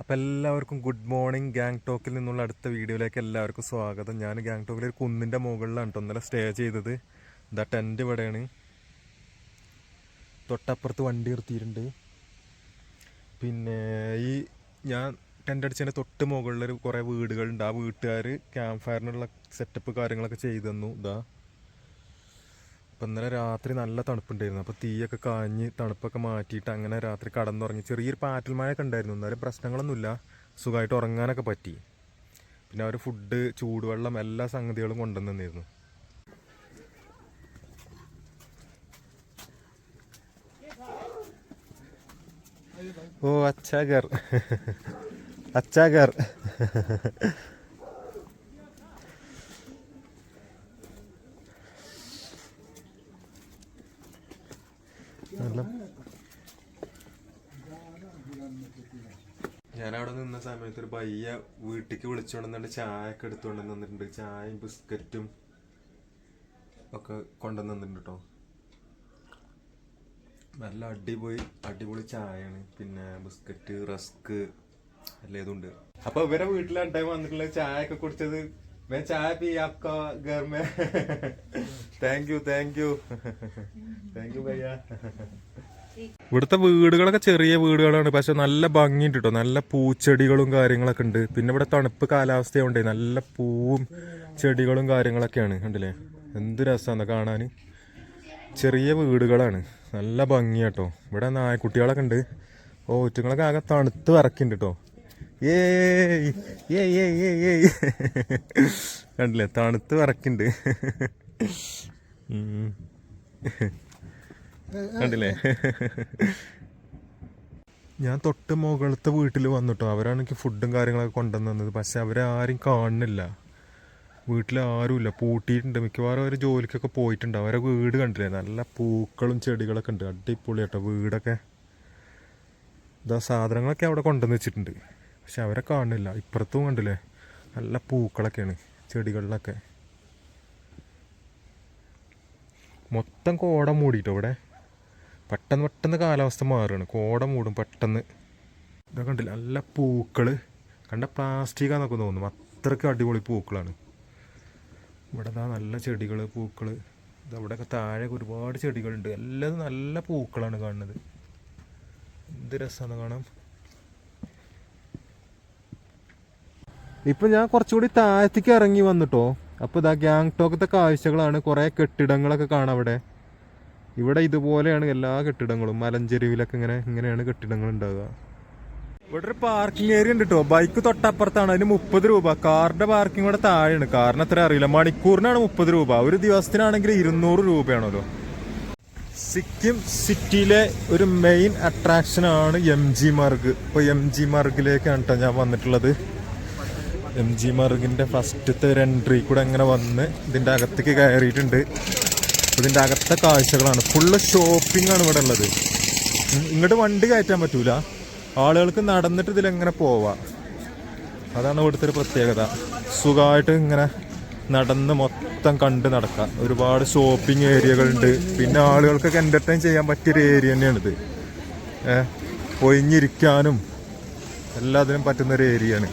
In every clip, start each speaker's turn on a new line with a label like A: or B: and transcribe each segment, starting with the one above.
A: അപ്പോൾ എല്ലാവർക്കും good morning gang ടോക്കിൽ നിന്നുള്ള അടുത്ത വീഡിയോയിലേക്ക് എല്ലാവർക്കും സ്വാഗതം. ഞാൻ ഗാങ് ടോക്കിൽ ഒരു കുന്നിന്റെ മുകളിലാണ് കേട്ടോ ഇന്നലെ സ്റ്റേ ചെയ്തത്. ഇതാ ടെന്റ് ഇവിടെയാണ്. തൊട്ടപ്പുറത്ത് വണ്ടി നിർത്തിയിട്ടുണ്ട്. പിന്നെ ഈ ഞാൻ ടെന്റ് അടിച്ചതിന്റെ തൊട്ട് മുകളിലൊരു കുറേ വീടുകളുണ്ട്. ആ വീട്ടുകാർ ക്യാമ്പ് ഫയറിനുള്ള സെറ്റപ്പ് കാര്യങ്ങളൊക്കെ ചെയ്തു തന്നു. ഇതാ. അപ്പം ഇന്നലെ രാത്രി നല്ല തണുപ്പുണ്ടായിരുന്നു. അപ്പോൾ തീയൊക്കെ കാഞ്ഞ് തണുപ്പൊക്കെ മാറ്റിയിട്ട് അങ്ങനെ രാത്രി കടന്നുറങ്ങി ചെറിയൊരു പാറ്റൽ മഴയൊക്കെ ഉണ്ടായിരുന്നു. എന്നാലും പ്രശ്നങ്ങളൊന്നുമില്ല. സുഖമായിട്ട് ഉറങ്ങാനൊക്കെ പറ്റി. പിന്നെ അവർ ഫുഡ് ചൂടുവെള്ളം എല്ലാ സംഗതികളും കൊണ്ടുവന്നിരുന്നു ഓ അച്ചാഗർ. അച്ചാഗർ നല്ല ഞാൻ അവിടെ നിന്ന സമയത്ത് ഒരു പയ്യ വീട്ടിലേക്ക് വിളിച്ചുകൊണ്ടുവന്നിട്ട് ചായ ഒക്കെ എടുത്തുകൊണ്ട് വന്നിട്ടുണ്ട് ചായയും ബിസ്ക്കറ്റും ഒക്കെ കൊണ്ടുവന്നിട്ടുണ്ട് കേട്ടോ നല്ല അടിപൊളി അടിപൊളി ചായയാണ് പിന്നെ ബിസ്ക്കറ്റ് റസ്ക് എല്ലാം ഇതുണ്ട് അപ്പൊ ഇവരെ വീട്ടിലാണ് ടൈം വന്നിട്ടുള്ള ചായ ഒക്കെ കുടിച്ചത് मैं चाय पी आपका घर में thank you thank you thank you ഭയ്യ ഇവിടുത്തെ വീടുകളൊക്കെ ചെറിയ വീടുകളാണ്. പക്ഷെ നല്ല ഭംഗിയുണ്ട് കേട്ടോ നല്ല പൂച്ചെടികളും കാര്യങ്ങളൊക്കെ ഉണ്ട്. പിന്നെ ഇവിടെ തണുപ്പ് കാലാവസ്ഥയുണ്ട് നല്ല പൂവും ചെടികളും കാര്യങ്ങളൊക്കെയാണ്. കണ്ടില്ലേ? എന്ത് രസമാണ് കാണാൻ ചെറിയ വീടുകളാണ്. നല്ല ഭംഗിയാട്ടോ ഇവിടെ നായ്ക്കുട്ടികളൊക്കെ ഉണ്ട്. ഓ ഒറ്റങ്ങളൊക്കെ ആകെ തണുത്ത് വിറക്കുന്നുണ്ട് കേട്ടോ ഏ ഏ ഏ ഏയ് കണ്ടില്ലേ? തണുത്ത് വിറക്കുന്നുണ്ട്. കണ്ടില്ലേ? ഞാൻ തൊട്ട് മുകളത്തെ വീട്ടിൽ വന്നിട്ടോ. അവരാണെങ്കിൽ ഫുഡും കാര്യങ്ങളൊക്കെ കൊണ്ടുവന്നത്. പക്ഷെ അവരെ ആരും കാണുന്നില്ല. വീട്ടിൽ ആരുമില്ല. പൂട്ടിയിട്ടുണ്ട്. മിക്കവാറും അവർ ജോലിക്കൊക്കെ പോയിട്ടുണ്ട്. അവരെ വീട് കണ്ടില്ലേ? നല്ല പൂക്കളും ചെടികളൊക്കെ ഉണ്ട്. അടിപൊളി കേട്ടോ വീടൊക്കെ. ഇതാ സാധനങ്ങളൊക്കെ അവിടെ കൊണ്ടുവന്ന് വെച്ചിട്ടുണ്ട്. പക്ഷെ അവരെ കാണുന്നില്ല. ഇപ്പുറത്തും കണ്ടില്ലേ? നല്ല പൂക്കളൊക്കെയാണ് ചെടികളിലൊക്കെ. മൊത്തം കോട മൂടിയിട്ടോ ഇവിടെ? പെട്ടെന്ന് പെട്ടെന്ന് കാലാവസ്ഥ മാറുകയാണ്. കോട മൂടും പെട്ടെന്ന്. ഇതൊക്കെ കണ്ടില്ല? നല്ല പൂക്കൾ കണ്ട പ്ലാസ്റ്റിക്കാന്നൊക്കെ തോന്നും അത്രയ്ക്ക് അടിപൊളി പൂക്കളാണ്. ഇവിടെ ഇതാ നല്ല ചെടികൾ പൂക്കൾ ഇതവിടെയൊക്കെ താഴെ ഒരുപാട് ചെടികളുണ്ട്. എല്ലാം നല്ല പൂക്കളാണ് കാണുന്നത്. എന്ത് രസമാണ് കാണാം. ഇപ്പൊ ഞാൻ കുറച്ചുകൂടി താഴത്തേക്ക് ഇറങ്ങി വന്നിട്ടോ. അപ്പോൾ ഇതാ ഗാങ് ടോക്കത്തെ കാഴ്ചകളാണ്. കുറെ കെട്ടിടങ്ങളൊക്കെ കാണാം അവിടെ. ഇവിടെ ഇതുപോലെയാണ് എല്ലാ കെട്ടിടങ്ങളും. മലഞ്ചെരുവിലൊക്കെ ഇങ്ങനെ ഇങ്ങനെയാണ് കെട്ടിടങ്ങൾ ഉണ്ടാവുക ഇവിടെ ഒരു പാർക്കിംഗ് ഏരിയ ഉണ്ട് കേട്ടോ ബൈക്ക് തൊട്ടപ്പുറത്താണ്. അതിന് മുപ്പത് രൂപ. കാറിന്റെ പാർക്കിംഗ് ഇവിടെ താഴെയാണ്. കാറിന് അത്ര അറിയില്ല. മണിക്കൂറിനാണ് മുപ്പത് രൂപ. ഒരു ദിവസത്തിനാണെങ്കിൽ ഇരുന്നൂറ് രൂപയാണല്ലോ. സിക്കിം സിറ്റിയിലെ ഒരു മെയിൻ അട്രാക്ഷൻ ആണ് എം ജി മാർഗ് ഇപ്പൊ എം ജി മാർഗിലേക്കാണ് കേട്ടോ ഞാൻ വന്നിട്ടുള്ളത്. എം ജി മാർഗിന്റെ ഫസ്റ്റത്തെ ഒരു എൻട്രി കൂടെ അങ്ങനെ വന്ന് ഇതിന്റെ അകത്തേക്ക് കയറിയിട്ടുണ്ട്. ഇതിന്റെ അകത്തെ കാഴ്ചകളാണ്. ഫുള്ള് ഷോപ്പിംഗ് ആണ് ഇവിടെ ഉള്ളത്. ഇങ്ങോട്ട് വണ്ടി കയറ്റാൻ പറ്റൂല. ആളുകൾക്ക് നടന്നിട്ട് ഇതിലെങ്ങനെ പോവാം? അതാണ് ഇവിടുത്തെ ഒരു പ്രത്യേകത. സുഖമായിട്ട് ഇങ്ങനെ നടന്ന് മൊത്തം കണ്ട് നടക്കാം. ഒരുപാട് ഷോപ്പിംഗ് ഏരിയകളുണ്ട് പിന്നെ ആളുകൾക്കൊക്കെ എന്റർടൈൻ ചെയ്യാൻ പറ്റിയൊരു ഏരിയ തന്നെയാണിത്. ഒഴിഞ്ഞിരിക്കാനും എല്ലാത്തിനും പറ്റുന്നൊരു ഏരിയയാണ്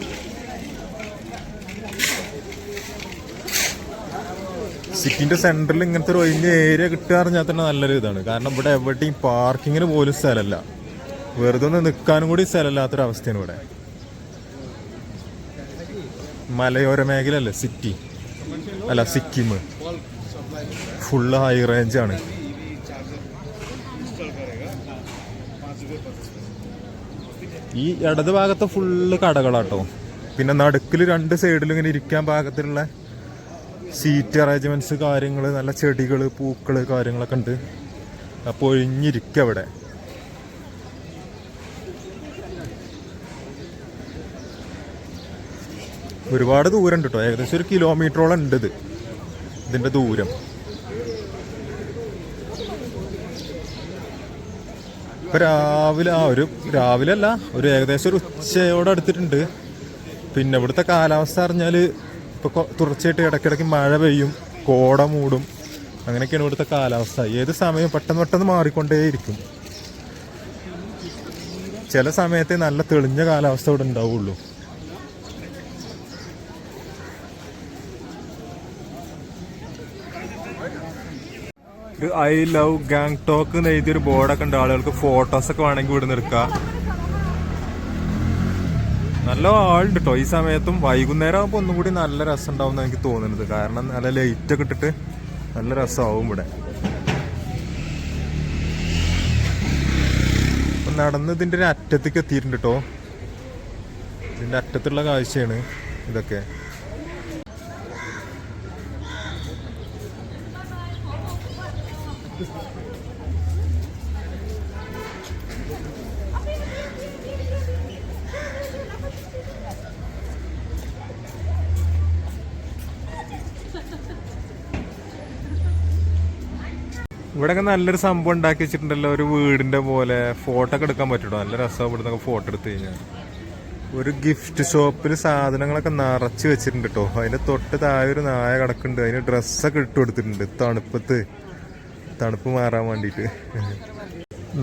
A: സിറ്റിന്റെ സെന്ററിൽ ഇങ്ങനത്തെ ഒരു വലിയ ഏരിയ കിട്ടുക പറഞ്ഞാൽ തന്നെ നല്ലൊരു ഇതാണ്. കാരണം ഇവിടെ എവിടെയും പാർക്കിങ്ങിന് പോലും സ്ഥലമല്ല. വെറുതെ ഒന്ന് നിൽക്കാനും കൂടി സ്ഥലമില്ലാത്തൊരു അവസ്ഥയാണ് ഇവിടെ. മലയോര മേഖലയല്ലേ സിറ്റി അല്ല സിക്കിം. ഫുള്ള് ഹൈ റേഞ്ചാണ് ഈ ഇടത് ഭാഗത്ത് ഫുള്ള് കടകളാട്ടോ. പിന്നെ നടുക്കിൽ രണ്ട് സൈഡിലും ഇങ്ങനെ ഇരിക്കാൻ പാകത്തിലുള്ള സീറ്റ് അറേഞ്ച്മെന്റ്സ് കാര്യങ്ങൾ നല്ല ചെടികൾ പൂക്കൾ കാര്യങ്ങളൊക്കെ ഉണ്ട്. അപ്പോൾ ഒഴിഞ്ഞിരിക്കുക അവിടെ. ഒരുപാട് ദൂരം ഉണ്ട് കേട്ടോ ഏകദേശം ഒരു കിലോമീറ്ററോളം ഉണ്ട് ഇത്. ഇതിന്റെ ദൂരം. ഇപ്പൊ രാവിലെ ആ ഒരു രാവിലെ അല്ല ഒരു ഏകദേശം ഒരു ഉച്ചയോടെ അടുത്തിട്ടുണ്ട്. പിന്നെ ഇവിടുത്തെ കാലാവസ്ഥ അറിഞ്ഞാൽ ഇപ്പൊ കൊ- തുടർച്ചയായിട്ട് ഇടയ്ക്കിടയ്ക്ക് മഴ പെയ്യും കോട മൂടും അങ്ങനെയൊക്കെയാണ് ഇവിടുത്തെ കാലാവസ്ഥ. ഏത് സമയം പെട്ടെന്ന് പെട്ടെന്ന് മാറിക്കൊണ്ടേയിരിക്കും. ചില സമയത്തെ നല്ല തെളിഞ്ഞ കാലാവസ്ഥ ഇവിടെ ഉണ്ടാവുള്ളൂ. ഒരു ഐ ലവ് ഗാങ് ടോക്ക് എന്ന് എഴുതിയൊരു ബോർഡൊക്കെ ഉണ്ട്. ആളുകൾക്ക് ഫോട്ടോസൊക്കെ വേണമെങ്കിൽ ഇവിടെ നിൽക്കാം നല്ല ആളുണ്ട് കേട്ടോ ഈ സമയത്തും വൈകുന്നേരം ആകുമ്പോൾ ഒന്നും കൂടി നല്ല രസം ഉണ്ടാവും എനിക്ക് തോന്നുന്നത്. കാരണം നല്ല ലൈറ്റ് ഒക്കെ ഇട്ടിട്ട് നല്ല രസമാവും ഇവിടെ. നടന്ന് ഇതിന്റെ ഒരു അറ്റത്തേക്ക് എത്തിയിട്ടുണ്ട് കേട്ടോ ഇതിന്റെ അറ്റത്തുള്ള കാഴ്ചയാണ് ഇതൊക്കെ. ഇവിടെയൊക്കെ നല്ലൊരു സംഭവം ഉണ്ടാക്കി വെച്ചിട്ടുണ്ടല്ലോ. ഒരു വീടിന്റെ പോലെ ഫോട്ടോ ഒക്കെ എടുക്കാൻ പറ്റുള്ളൂ നല്ല രസമാണ് ഇവിടുന്ന് ഫോട്ടോ എടുത്തു കഴിഞ്ഞാൽ ഒരു ഗിഫ്റ്റ് ഷോപ്പിൽ സാധനങ്ങളൊക്കെ നിറച്ച് വെച്ചിട്ടുണ്ട് കേട്ടോ അതിന്റെ തൊട്ട് താഴെ ഒരു നായ കിടക്കുന്നുണ്ട്. അതിന് ഡ്രസ്സൊക്കെ ഇട്ട് കൊടുത്തിട്ടുണ്ട്. തണുപ്പത്ത്. തണുപ്പ് മാറാൻ വേണ്ടിയിട്ട്.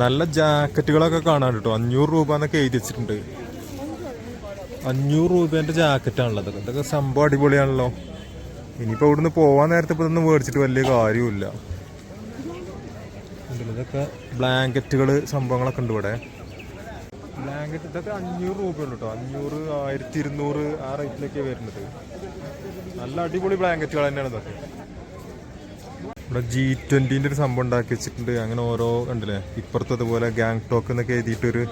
A: നല്ല ജാക്കറ്റുകളൊക്കെ കാണാൻ കേട്ടോ അഞ്ഞൂറ് രൂപ എന്നൊക്കെ എഴുതി വെച്ചിട്ടുണ്ട്. അഞ്ഞൂറ് രൂപേന്റെ ജാക്കറ്റാണല്ലോ അതൊക്കെ ഇതൊക്കെ സംഭവം അടിപൊളിയാണല്ലോ. ഇനിയിപ്പോ ഇവിടുന്ന് പോവാൻ നേരത്തെ ഇപ്പൊ ഇതൊന്നും മേടിച്ചിട്ട് വലിയ കാര്യമില്ല ഇതൊക്കെ ബ്ലാങ്കറ്റുകൾ സംഭവങ്ങളൊക്കെ ഉണ്ട് ഇവിടെ. ബ്ലാങ്കറ്റ് ഇതൊക്കെ അഞ്ഞൂറ് രൂപയുള്ളൂ കേട്ടോ അഞ്ഞൂറ് ആയിരത്തി ഇരുന്നൂറ് ആ റേറ്റിലൊക്കെ വരുന്നത്. നല്ല അടിപൊളി ബ്ലാങ്കറ്റുകൾ തന്നെയാണ് ഇതൊക്കെ. ഇവിടെ ജി ട്വന്റീന്റെ ഒരു സംഭവം ഉണ്ടാക്കി വെച്ചിട്ടുണ്ട്. അങ്ങനെ ഓരോ കണ്ടില്ലേ? ഇപ്പുറത്തതുപോലെ ഗാങ് ടോക്ക് എന്നൊക്കെ എഴുതിയിട്ടൊരു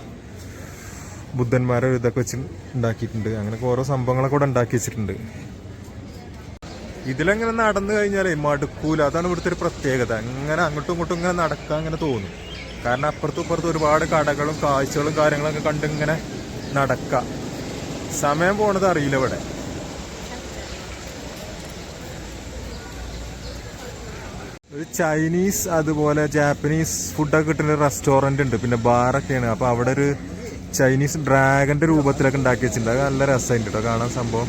A: ബുദ്ധന്മാരെ ഒരു ഇതൊക്കെ വെച്ച് ഉണ്ടാക്കിയിട്ടുണ്ട്. അങ്ങനെയൊക്കെ ഓരോ സംഭവങ്ങളൊക്കെ ഇവിടെ ഉണ്ടാക്കി വെച്ചിട്ടുണ്ട്. ഇതിലെങ്ങനെ നടന്നു കഴിഞ്ഞാൽ മടുക്കൂല. അതാണ് ഇവിടുത്തെ ഒരു പ്രത്യേകത. അങ്ങനെ അങ്ങോട്ടും ഇങ്ങോട്ടും ഇങ്ങനെ നടക്കാൻ അങ്ങനെ തോന്നും. കാരണം അപ്പുറത്തും ഇപ്പുറത്തും ഒരുപാട് കടകളും കാഴ്ചകളും കാര്യങ്ങളൊക്കെ കണ്ട് ഇങ്ങനെ നടക്ക. സമയം പോണത് അറിയില്ല ഇവിടെ. ഒരു ചൈനീസ് അതുപോലെ ജാപ്പനീസ് ഫുഡൊക്കെ കിട്ടുന്ന റെസ്റ്റോറന്റ് ഉണ്ട്. പിന്നെ ബാറൊക്കെയാണ് അപ്പോൾ അവിടെ ഒരു ചൈനീസ് ഡ്രാഗന്റെ രൂപത്തിലൊക്കെ ഉണ്ടാക്കി വെച്ചിട്ടുണ്ട്. അത് നല്ല രസമുണ്ട് കേട്ടോ കാണാൻ സംഭവം.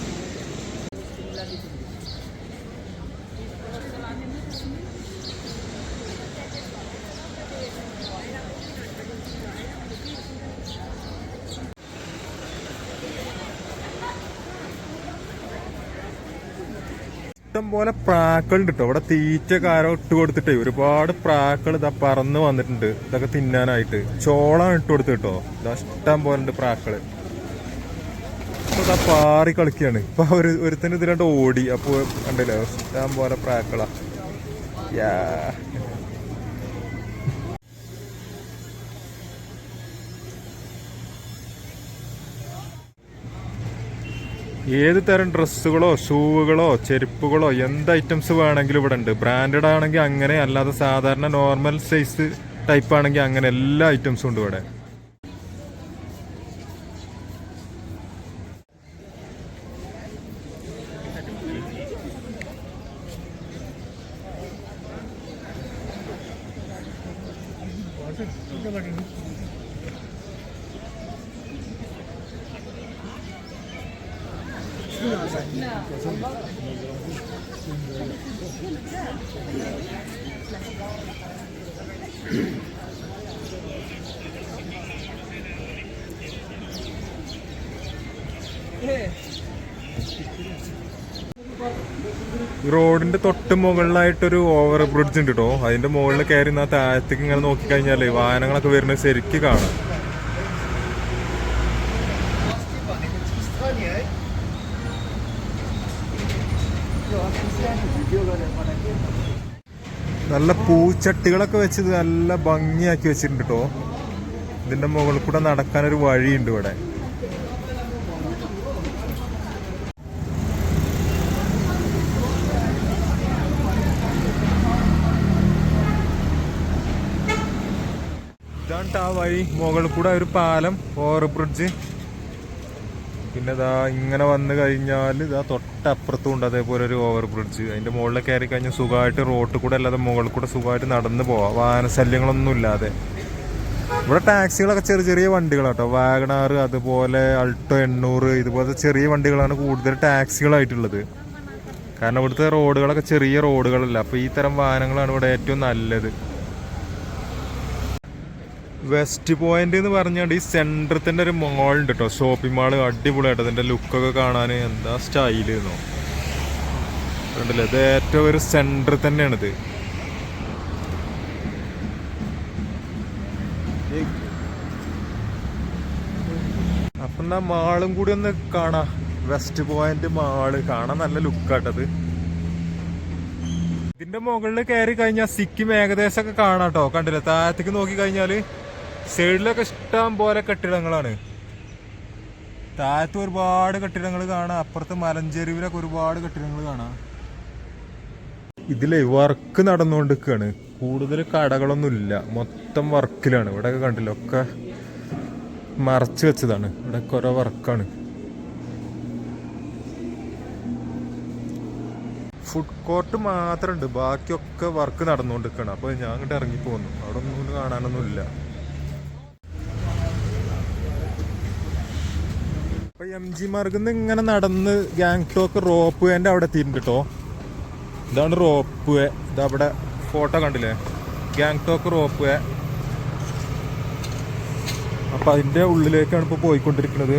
A: ഇഷ്ടം പ്രാക്കൾ പ്രാക്കളുണ്ട് കേട്ടോ ഇവിടെ തീറ്റ കാരം ഇട്ട് കൊടുത്തിട്ടേ ഒരുപാട് പ്രാക്കൾ ഇതാ പറന്ന് വന്നിട്ടുണ്ട്. ഇതൊക്കെ തിന്നാനായിട്ട്. ചോളം ഇട്ട് കൊടുത്ത് കേട്ടോ ഇതാ ഇഷ്ടം പോലെ ഉണ്ട് പ്രാക്കൾ ഇതാ പാറി കളിക്കാണ്. ഇപ്പൊ ഒരു ഒരുത്തന് ഇതിലാണ്ട് ഓടി. അപ്പൊ കണ്ടില്ലേ? ഇഷ്ടം പോലെ പ്രാക്കളാ. യാ ഏത് തരം ഡ്രസ്സുകളോ ഷൂവുകളോ ചെരുപ്പുകളോ എന്ത് ഐറ്റംസ് വേണമെങ്കിലും ഇവിടെ ഉണ്ട്. ബ്രാൻഡഡ് ആണെങ്കിൽ അങ്ങനെ അല്ലാതെ സാധാരണ നോർമൽ സൈസ് ടൈപ്പ് ആണെങ്കിൽ അങ്ങനെ എല്ലാ ഐറ്റംസും ഉണ്ട് ഇവിടെ. ഈ റോഡിന്റെ തൊട്ട് മുകളിലായിട്ടൊരു ഓവർ ബ്രിഡ്ജ് ഉണ്ട് കേട്ടോ അതിന്റെ മുകളിൽ കയറി നിന്നാ താഴത്തേക്ക് ഇങ്ങനെ നോക്കിക്കഴിഞ്ഞാലേ വാഹനങ്ങളൊക്കെ വരുന്നത് ശരിക്ക് കാണാം. നല്ല പൂച്ചട്ടികളൊക്കെ വെച്ച് നല്ല ഭംഗിയാക്കി വെച്ചിട്ടുണ്ട് കേട്ടോ ഇതിന്റെ മുകളിൽ കൂടെ നടക്കാനൊരു വഴിയുണ്ട് ഇവിടെ. ഇതാണ് ആ വഴി മുകളിൽ കൂടെ ഒരു പാലം ഓവർ ബ്രിഡ്ജ് പിന്നെ ഇതാ ഇങ്ങനെ വന്നു കഴിഞ്ഞാൽ ഇതാ തൊട്ടപ്പുറത്തും ഉണ്ട് അതേപോലെ ഒരു ഓവർ ബ്രിഡ്ജ് അതിന്റെ മുകളിൽ കയറി കഴിഞ്ഞാൽ സുഖമായിട്ട് റോട്ടിൽ കൂടെ അല്ലാതെ മുകളിൽ കൂടെ സുഖമായിട്ട് നടന്നു പോവാം. വാഹന ശല്യങ്ങളൊന്നും ഇല്ലാതെ. ഇവിടെ ടാക്സികളൊക്കെ ചെറിയ ചെറിയ വണ്ടികളാട്ടോ വാഗണാർ അതുപോലെ അൾട്ടോ എണ്ണൂറ് ഇതുപോലത്തെ ചെറിയ വണ്ടികളാണ് കൂടുതൽ ടാക്സികളായിട്ടുള്ളത്. കാരണം ഇവിടുത്തെ റോഡുകളൊക്കെ ചെറിയ റോഡുകളല്ല അപ്പോൾ ഈ തരം വാഹനങ്ങളാണ് ഇവിടെ ഏറ്റവും നല്ലത്. വെസ്റ്റ് പോയിന്റ് എന്ന് പറഞ്ഞാൽ ഈ തന്നെ ഒരു മോൾ ഉണ്ട് കേട്ടോ ഷോപ്പിംഗ് മാൾ അടിപൊളിയായിട്ട് അതിന്റെ ലുക്കൊക്കെ കാണാൻ എന്താ സ്റ്റൈൽ എന്നോ കണ്ടില്ലേ? ഇത് ഏറ്റവും ഒരു സെന്റർ തന്നെയാണിത് അപ്പൊ എന്നാ മാളും കൂടി ഒന്ന് കാണാ. വെസ്റ്റ് പോയിന്റ് മാൾ കാണാൻ നല്ല ലുക്കാട്ടത് ഇതിന്റെ മുകളിൽ കയറി കഴിഞ്ഞാൽ സിക്കിം ഏകദേശം ഒക്കെ കാണാം കേട്ടോ കണ്ടില്ലേ? താഴത്തേക്ക് നോക്കി കഴിഞ്ഞാൽ സൈഡിലൊക്കെ ഇഷ്ടം പോലെ കെട്ടിടങ്ങളാണ്. താഴത്ത് ഒരുപാട് കെട്ടിടങ്ങൾ കാണാം. അപ്പുറത്ത് മലഞ്ചെരുവിലൊക്കെ ഒരുപാട് കെട്ടിടങ്ങൾ കാണാം. ഇതിലെ വർക്ക് നടന്നുകൊണ്ടിരിക്കുകയാണ്. കൂടുതൽ കടകളൊന്നും ഇല്ല മൊത്തം വർക്കിലാണ്. ഇവിടെയൊക്കെ കണ്ടില്ല? ഒക്കെ മറച്ചു വെച്ചതാണ്. ഇവിടെ ഓരോ വർക്കാണ്. ഫുഡ് കോർട്ട് മാത്രമുണ്ട്. ബാക്കിയൊക്കെ വർക്ക് നടന്നുകൊണ്ടിരിക്കുകയാണ്. അപ്പോൾ ഞാൻ അങ്ങോട്ട് ഇറങ്ങി പോകുന്നു. അവിടെ ഒന്നും കാണാനൊന്നും ഇല്ല അപ്പൊ എം ജി മാർഗിൽ നിന്ന് ഇങ്ങനെ നടന്ന് ഗാങ്ടോക്ക് റോപ്പ് വേന്റെ അവിടെ എത്തിയിട്ടുണ്ട് കേട്ടോ ഇതാണ് റോപ്പ് വേ ഇതവിടെ ഫോട്ടോ കണ്ടില്ലേ? ഗാങ്ടോക്ക് റോപ്പ് വേ അപ്പൊ അതിന്റെ ഉള്ളിലേക്കാണ് ഇപ്പൊ പോയിക്കൊണ്ടിരിക്കുന്നത്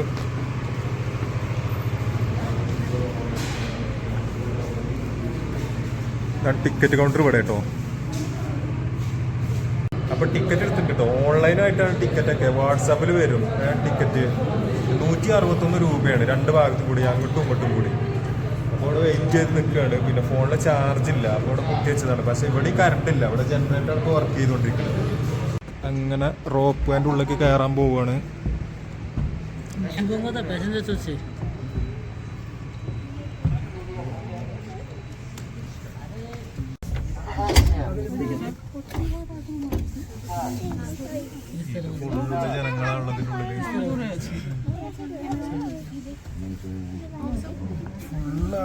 A: ടിക്കറ്റ് കൗണ്ടർ ഇവിടെ കേട്ടോ അപ്പൊ ടിക്കറ്റ് എടുത്തിട്ട് ഓൺലൈനായിട്ടാണ് ടിക്കറ്റ് ഒക്കെ. വാട്സാപ്പിൽ വരും. ടിക്കറ്റ് നൂറ്റി അറുപത്തൊന്ന് രൂപയാണ്. രണ്ട് ഭാഗത്തും കൂടി അങ്ങോട്ടും ഇങ്ങോട്ടും കൂടി. അപ്പോൾ അവിടെ വെയിറ്റ് ചെയ്ത് നിൽക്കുകയാണ്. പിന്നെ ഫോണിൽ ചാർജ് ഇല്ല. അപ്പോൾ അവിടെ കുത്തി വെച്ചതാണ് പക്ഷേ ഇവിടെ കറണ്ട് ഇല്ല. അവിടെ ജനറേറ്റർ ഇപ്പോൾ വർക്ക് ചെയ്തുകൊണ്ടിരിക്കുന്നത്. അങ്ങനെ റോപ്പ് അതിന്റെ ഉള്ളിലേക്ക് കയറാൻ പോവുകയാണ്.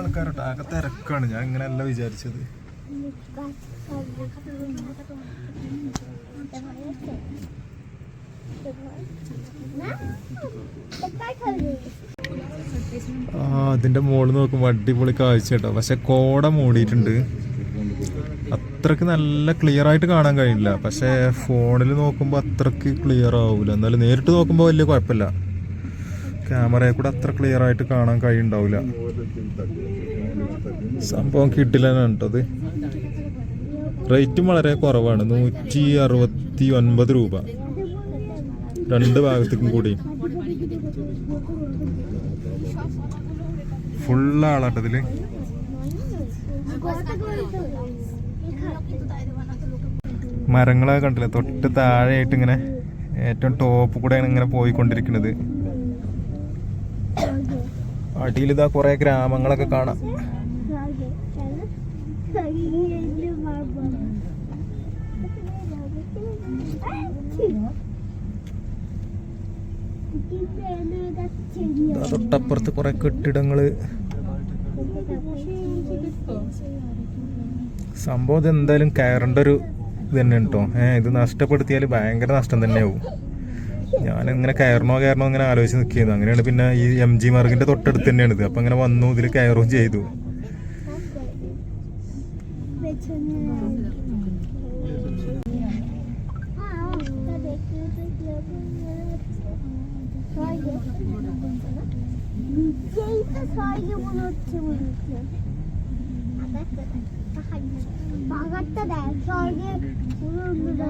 A: ഫുള്ള് ആൾക്കാരോട്ട് ആകെ തിരക്കാണ്. ഞാൻ ഇങ്ങനെയല്ല വിചാരിച്ചത്. ആ അതിന്റെ മുകളിൽ നോക്കുമ്പോൾ അടിപൊളി കാഴ്ച കേട്ടോ. പക്ഷെ കോട മൂടിയിട്ടുണ്ട്. അത്രയ്ക്ക് നല്ല ക്ലിയർ ആയിട്ട് കാണാൻ കഴിയില്ല. പക്ഷെ ഫോണിൽ നോക്കുമ്പോൾ അത്രയ്ക്ക് ക്ലിയർ ആവൂല. എന്നാലും നേരിട്ട് നോക്കുമ്പോൾ വലിയ കുഴപ്പമില്ല. ക്യാമറയിൽ കൂടെ അത്ര ക്ലിയർ ആയിട്ട് കാണാൻ കഴിയുണ്ടാവില്ല സംഭവം കിട്ടില്ലാണ് കേട്ടത് റേറ്റും വളരെ കുറവാണ്. നൂറ്റി അറുപത്തി ഒൻപത് രൂപ. രണ്ട് ഭാഗത്തേക്കും കൂടി. ഫുൾ ആളാട്ടതിൽ മരങ്ങളൊക്കെ കണ്ടില്ലേ? തൊട്ട് താഴെയായിട്ട് ഇങ്ങനെ ഏറ്റവും ടോപ്പ് കൂടെയാണ് ഇങ്ങനെ പോയിക്കൊണ്ടിരിക്കുന്നത്. അടിയിൽ ഇതാ കുറെ ഗ്രാമങ്ങളൊക്കെ കാണാം. തൊട്ടപ്പുറത്ത് കുറെ കെട്ടിടങ്ങൾ. സംഭവം എന്തായാലും കയറേണ്ട ഒരു ഇത് തന്നെ കേട്ടോ ഏഹ് ഇത് നഷ്ടപ്പെടുത്തിയാൽ ഭയങ്കര നഷ്ടം തന്നെയാവും. ഞാൻ ഇങ്ങനെ കയറണോ കയറണോ ഇങ്ങനെ ആലോചിച്ച് നിൽക്കുന്നു അങ്ങനെയാണ് പിന്നെ ഈ എം ജി മാർഗിന്റെ തൊട്ടടുത്ത് തന്നെയാണ് ഇത് അപ്പൊ അങ്ങനെ വന്നു ഇതിൽ കയറുകയും ചെയ്തു
B: Bağırtta da, sonra bunu da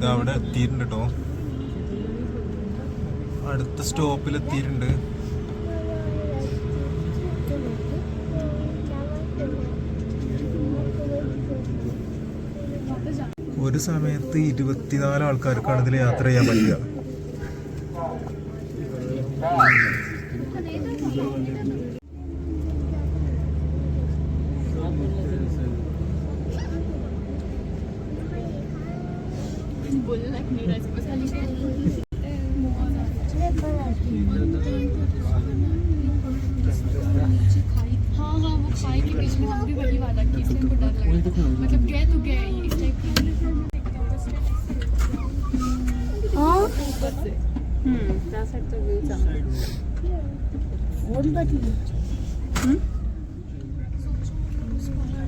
A: ഇത് അവിടെ എത്തിയിട്ടുണ്ട് കേട്ടോ അടുത്ത സ്റ്റോപ്പിൽ എത്തിയിട്ടുണ്ട്. ഒരു സമയത്ത് ഇരുപത്തിനാല് ആൾക്കാർക്കാണ് ഇതിൽ യാത്ര ചെയ്യാൻ പറ്റുക.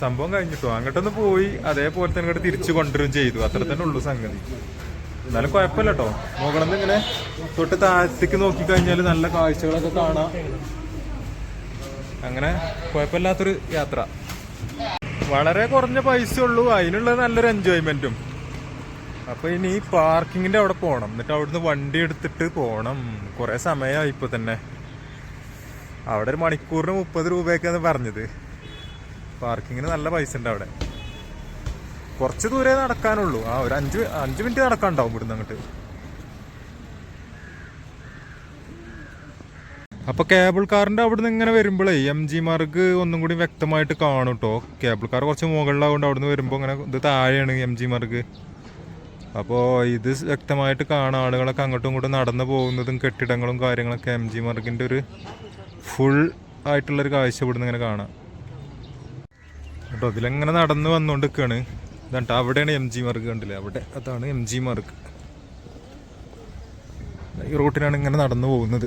A: സംഭവം കഴിഞ്ഞിട്ടോ. അങ്ങോട്ടൊന്ന് പോയി. അതേപോലെ തന്നെ ഇങ്ങോട്ട് തിരിച്ചു കൊണ്ടുവരും ചെയ്തു. അത്ര തന്നെ ഉള്ളു സംഗതി. എന്നാലും കുഴപ്പമില്ല കേട്ടോ മുകളിൽ ഇങ്ങനെ തൊട്ട് താഴത്തേക്ക് നോക്കിക്കഴിഞ്ഞാൽ നല്ല കാഴ്ചകളൊക്കെ കാണാം. അങ്ങനെ കുഴപ്പമില്ലാത്തൊരു യാത്ര. വളരെ കുറഞ്ഞ പൈസ ഉള്ളൂ. അതിനുള്ള നല്ലൊരു എൻജോയ്മെന്റും അപ്പൊ ഇനി പാർക്കിങ്ങിന്റെ അവിടെ പോകണം എന്നിട്ട് അവിടുന്ന് വണ്ടി എടുത്തിട്ട് പോകണം കുറെ സമയമായി ഇപ്പൊ തന്നെ. അവിടെ ഒരു മണിക്കൂറിന് മുപ്പത് രൂപയൊക്കെയാണ് പറഞ്ഞത്. പാർക്കിങ്ങിന് നല്ല പൈസ ഉണ്ട് അവിടെ. കുറച്ച് ദൂരെ നടക്കാനുള്ളൂ. ആ ഒരു അഞ്ച് അഞ്ച് മിനിറ്റ് നടക്കാനുണ്ടാവും ഇവിടുന്ന് അങ്ങോട്ട്. അപ്പൊ കേബിൾ കാറിന്റെ അവിടുന്ന് ഇങ്ങനെ വരുമ്പോഴേ എം ജി മാർക്ക് ഒന്നും കൂടി വ്യക്തമായിട്ട് കാണും കേട്ടോ കേബിൾ കാർ കുറച്ച് മുകളിലാവുകൊണ്ട് അവിടുന്ന് വരുമ്പോൾ ഇങ്ങനെ ഇത് താഴെയാണ് എം ജി മാർക്ക് അപ്പോൾ ഇത് വ്യക്തമായിട്ട് കാണാം ആളുകളൊക്കെ അങ്ങോട്ടും ഇങ്ങോട്ടും നടന്നു പോകുന്നതും കെട്ടിടങ്ങളും കാര്യങ്ങളൊക്കെ എം ജി മാർക്കിന്റെ ഒരു ഫുൾ ആയിട്ടുള്ളൊരു കാഴ്ച ഇവിടുന്ന് ഇങ്ങനെ കാണാം. കേട്ടോ ഇതിലെങ്ങനെ നടന്ന് വന്നുകൊണ്ടിരിക്കുകയാണ് ഇതാട്ടോ അവിടെയാണ് എം ജി മാർക്ക് കണ്ടില്ലേ? അവിടെ അതാണ് എം ജി മാർക്ക് ഈ റൂട്ടിനാണ് ഇങ്ങനെ നടന്നു പോകുന്നത്.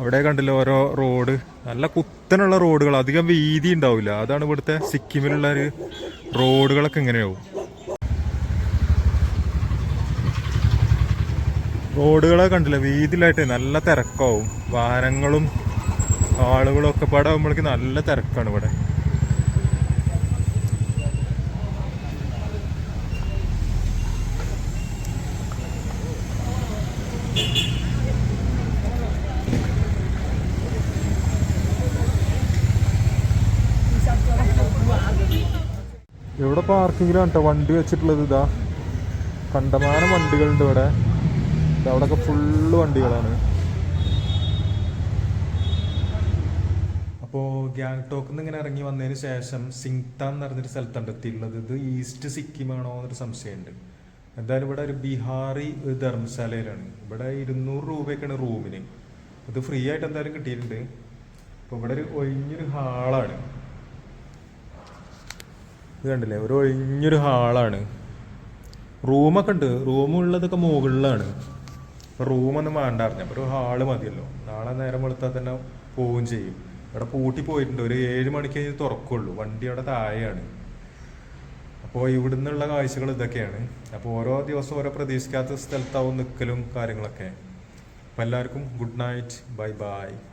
A: അവിടെ കണ്ടില്ല ഓരോ റോഡ് നല്ല കുത്തനുള്ള റോഡുകൾ അധികം വീതി ഉണ്ടാവില്ല. അതാണ് ഇവിടുത്തെ സിക്കിമിലുള്ള ഒരു റോഡുകളൊക്കെ ഇങ്ങനെയാവും. റോഡുകളെ കണ്ടില്ല? വീതിയിലായിട്ട് നല്ല തിരക്കാവും. വാഹനങ്ങളും ആളുകളും ഒക്കെ പാടെ ആകുമ്പോഴേക്ക് നല്ല തിരക്കാണ് ഇവിടെ. ഇവിടെ പാർക്കിങ്ങിലാണ് കേട്ടോ വണ്ടി വെച്ചിട്ടുള്ളത് ഇതാ. കണ്ടമാനം വണ്ടികളുണ്ട് ഇവിടെ. അവിടെയൊക്കെ ഫുള്ള് വണ്ടികളാണ്. അപ്പോൾ ഗാങ്ടോക്കിൽ നിന്ന് ഇങ്ങനെ ഇറങ്ങി വന്നതിന് ശേഷം സിങ്താൻ എന്ന് പറഞ്ഞൊരു സ്ഥലത്താണ് എത്തിയുള്ളത് ഇത് ഈസ്റ്റ് സിക്കിമാണോ എന്നൊരു സംശയമുണ്ട്. എന്തായാലും ഇവിടെ ഒരു ബീഹാറി ഒരു ധർമ്മശാലയിലാണ്. ഇവിടെ ഇരുന്നൂറ് രൂപയൊക്കെയാണ് റൂമിന് അത് ഫ്രീ ആയിട്ട് എന്തായാലും കിട്ടിയിട്ടുണ്ട്. അപ്പോൾ ഇവിടെ ഒരു ഒഴിഞ്ഞൊരു ഹാളാണ്. ഇത് കണ്ടില്ലേ? ഒരു ഒഴിഞ്ഞൊരു ഹാളാണ്. റൂമൊക്കെ ഉണ്ട്. റൂമുള്ളതൊക്കെ മുകളിലാണ്. റൂമൊന്നും വേണ്ടായിരുന്നു. അപ്പോൾ ഒരു ഹാൾ മതിയല്ലോ. നാളെ നേരം വെളുത്താൽ തന്നെ പോവുകയും ചെയ്യും. ഇവിടെ പൂട്ടി പോയിട്ടുണ്ട്. ഒരു ഏഴ് മണിക്ക് കഴിഞ്ഞ് തുറക്കുള്ളൂ. വണ്ടി അവിടെ താഴെയാണ്. അപ്പോൾ ഇവിടുന്നുള്ള കാഴ്ചകൾ ഇതൊക്കെയാണ്. അപ്പോൾ ഓരോ ദിവസവും ഓരോ പ്രതീക്ഷിക്കാത്ത സ്ഥലത്താവും നിൽക്കലും കാര്യങ്ങളൊക്കെ. അപ്പോൾ എല്ലാവർക്കും ഗുഡ് നൈറ്റ്. Bye bye.